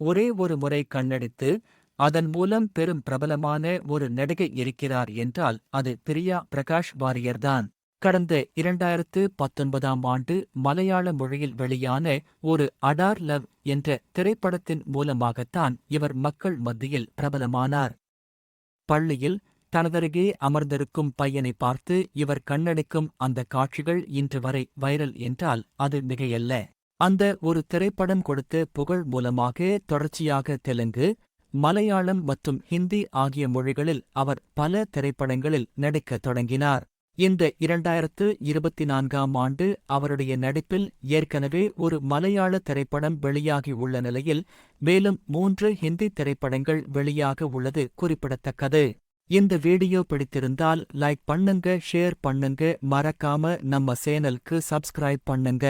ஒரே ஒரு முறை கண்ணடித்து அதன் மூலம் பெரும் பிரபலமான ஒரு நடிகை இருக்கிறார் என்றால் அது பிரியா பிரகாஷ் வாரியர்தான். கடந்த இரண்டாயிரத்து பத்தொன்பதாம் ஆண்டு மலையாள மொழியில் வெளியான ஒரு அடார் லவ் என்ற திரைப்படத்தின் மூலமாகத்தான் இவர் மக்கள் மத்தியில் பிரபலமானார். பள்ளியில் தனதருகே அமர்ந்திருக்கும் பையனை பார்த்து இவர் கண்ணடிக்கும் அந்த காட்சிகள் இன்று வரை வைரல் என்றால் அது மிகையல்ல. அந்த ஒரு திரைப்படம் கொடுத்த புகழ் மூலமாக தொடர்ச்சியாக தெலுங்கு மலையாளம் மற்றும் ஹிந்தி ஆகிய மொழிகளில் அவர் பல திரைப்படங்களில் நடிக்கத் தொடங்கினார். இந்த இரண்டாயிரத்து இருபத்தி நான்காம் ஆண்டு அவருடைய நடிப்பில் ஏற்கனவே ஒரு மலையாள திரைப்படம் வெளியாகி உள்ள நிலையில் மேலும் மூன்று ஹிந்தி திரைப்படங்கள் வெளியாக உள்ளது குறிப்பிடத்தக்கது. இந்த வீடியோ பிடித்திருந்தால் லைக் பண்ணுங்க ஷேர் பண்ணுங்க மறக்காம நம்ம சேனலுக்கு சப்ஸ்கிரைப் பண்ணுங்க.